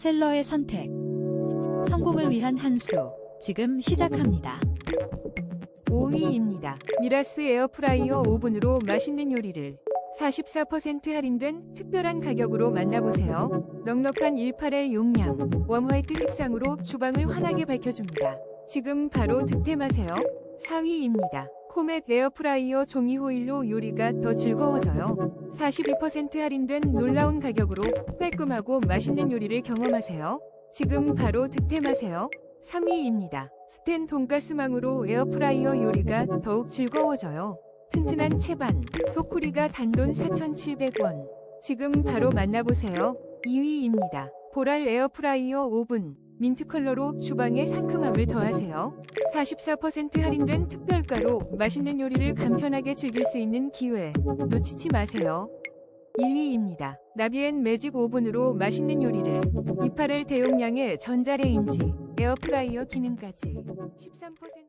셀러의 선택. 성공을 위한 한 수. 지금 시작합니다. 5위입니다. 미라스 에어프라이어 오븐으로 맛있는 요리를 44% 할인된 특별한 가격으로 만나보세요. 넉넉한 18L 용량, 웜 화이트 색상으로 주방을 환하게 밝혀줍니다. 지금 바로 득템하세요. 4위입니다. 코멧 에어프라이어 종이 호일로 요리가 더 즐거워져요. 42% 할인된 놀라운 가격으로 깔끔하고 맛있는 요리를 경험하세요. 지금 바로 득템하세요. 3위입니다. 스텐 돈가스망으로 에어프라이어 요리가 더욱 즐거워져요. 튼튼한 채반, 소쿠리가 단돈 4,700원. 지금 바로 만나보세요. 2위입니다. 보랄 에어프라이어 오븐, 민트 컬러로 주방에 상큼함을 더하세요. 44% 할인된 특별가로 맛있는 요리를 간편하게 즐길 수 있는 기회. 놓치지 마세요. 1위입니다. 나비엔 매직 오븐으로 맛있는 요리를 28L 대용량의 전자레인지, 에어프라이어 기능까지 13%